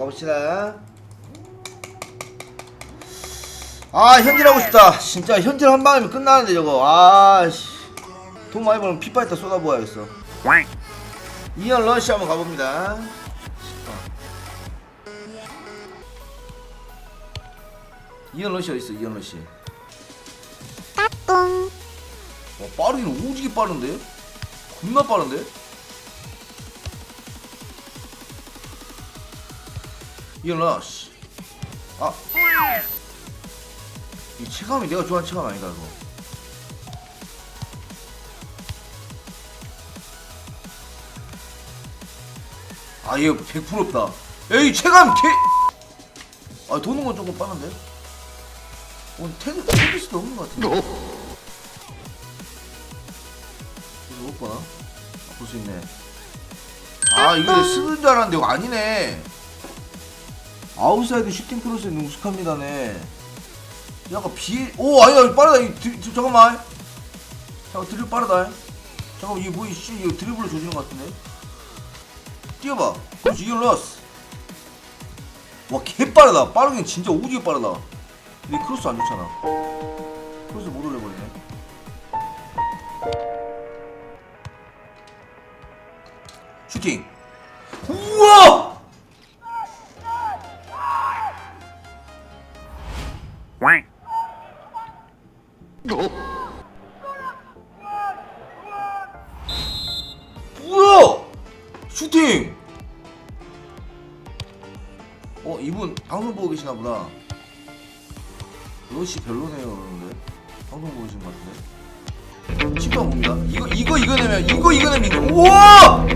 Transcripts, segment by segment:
가봅시다. 아 현질하고 싶다. 진짜 현질 한 방이면 끝나는데 저거. 아 씨. 돈 많이 벌면 피파이터 쏟아부어야겠어. 이현 러시 한번 가봅니다. 이현 러시 어딨어 이현 러시. 와 빠르긴 오지게 빠른데? 겁나 빠른데? 이현 러시. 아. 이 체감이 내가 좋아하는 체감 아니다 이거. 아, 얘 100% 없다. 에이, 체감 개! 아, 도는 건 조금 빠른데? 오늘 테드, 테드스도 없는 것 같은데? 이거 못 보나? 아, 볼 수 있네. 아, 이거 쓰는 줄 알았는데, 이거 아니네. 아웃사이드 슈팅 크로스에 능숙합니다네. 약간 비, 오, 아니다, 빠르다. 이 드, 드, 잠깐만. 잠깐, 드립 빠르다. 잠깐만, 이게 뭐, 이 씨, 이거 드리블로 조지는 것 같은데? 뛰어봐. 그렇지, 이걸 넣었어. 와, 개 빠르다. 빠르긴 진짜 오지게 빠르다. 근데 크로스 안 좋잖아. 크로스 못 올려버리네. 슈팅. 우와! 뭐야? 슈팅! 어 이분 방송 보고 계시나 보다. 러시 별로네요 그러는데 방송 보고 계신 것 같은데. 치과 봅니다. 이거 이거 이거 내면 이거 이거 내면 이거 우와!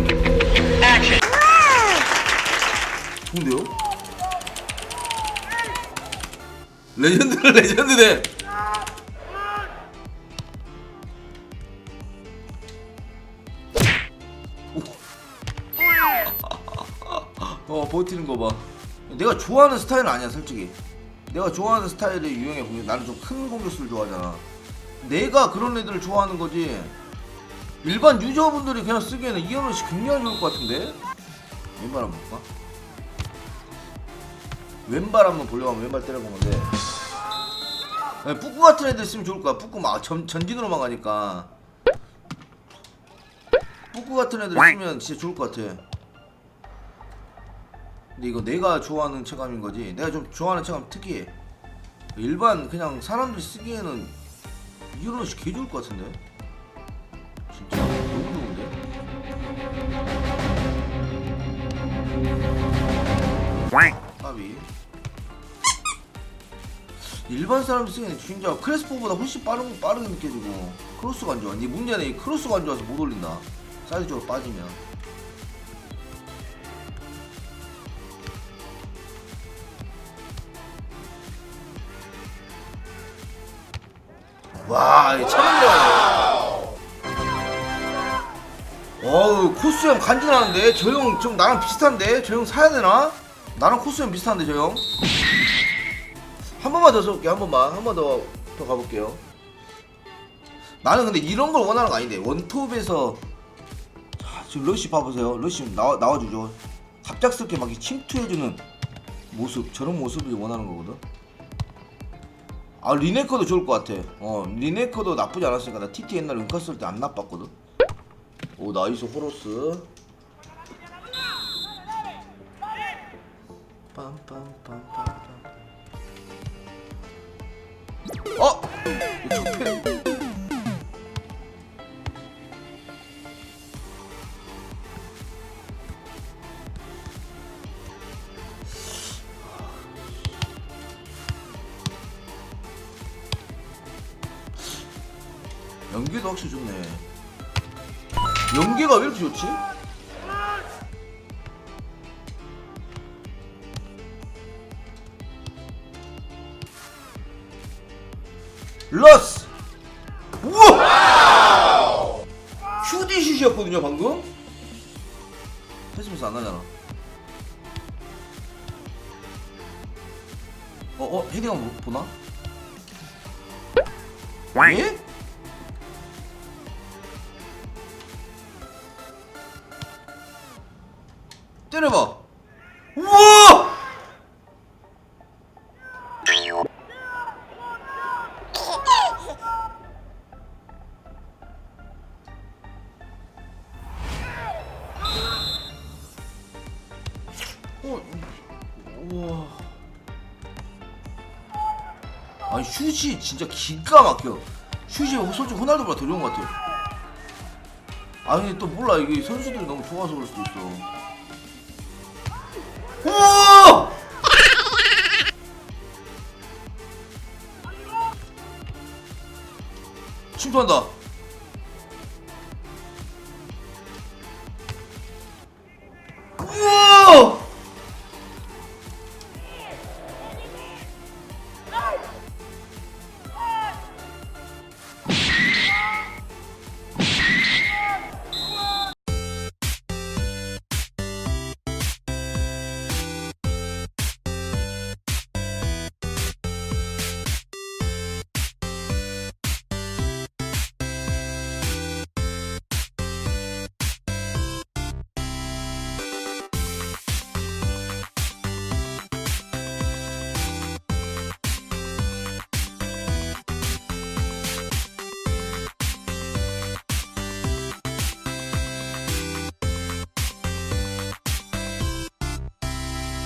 좋은데요? 레전드 레전드네. 어 버티는 거 봐. 내가 좋아하는 스타일은 아니야 솔직히. 내가 좋아하는 스타일의 유형의 공격. 나는 좀 큰 공격수를 좋아하잖아. 내가 그런 애들을 좋아하는 거지. 일반 유저분들이 그냥 쓰기에는 이현우 씨 굉장히 좋을 것 같은데. 한번 볼까? 왼발 한번 보려고 하면 왼발 때려본 건데. 네, 뿌꾸 같은 애들 쓰면 좋을 거야. 뿌꾸 막 전, 전진으로만 가니까. 뿌꾸 같은 애들 쓰면 진짜 좋을 것 같아. 근데 이거 내가 좋아하는 체감인 거지. 내가 좀 좋아하는 체감 특이해. 일반 그냥 사람들이 쓰기에는 이런 씨개 좋을 것 같은데. 진짜 너무 좋은데. 까비. 일반 사람 쓰기에는 진짜 크레스포보다 훨씬 빠른 빠르게 느껴지고 크로스가 안 좋아. 네 문제는 이 크로스가 안 좋아서 못 올린다. 사이즈 쪽으로 빠지면. 와, 이 차는데. 어우, 코스형 간지나는데? 저 형 좀 나랑 비슷한데? 저 형 사야 되나? 나랑 코스형 비슷한데, 저 형? 한 번만 더 써볼게요, 한 번만. 한 번 더, 더 가볼게요. 나는 근데 이런 걸 원하는 거 아닌데. 원톱에서. 자, 지금 러시 봐보세요. 러시 나와, 나와주죠. 갑작스럽게 막 침투해주는 모습. 저런 모습을 원하는 거거든. 아 리네커도 좋을 것 같아. 어 리네커도 나쁘지 않았으니까 나 TT 옛날 은카 쓸 때 안 나빴거든. 오 나이스 호로스. 빰빰빰빰빰. 어? 적폐. 연기도 확실히 좋네. 연기가 왜 이렇게 좋지? 러스! 우와! 큐디슛이었거든요 방금? 패스미스 안 나잖아. 어, 어, 헤딩 한번 보나? 예? 때려봐. 우와. 아니 슛이 진짜 기가 막혀. 슛이 솔직히 호날두보다 더 좋은 것 같아요. 아니 또 몰라 이게 선수들이 너무 좋아서 그럴 수도 있어. 우와! 침투한다.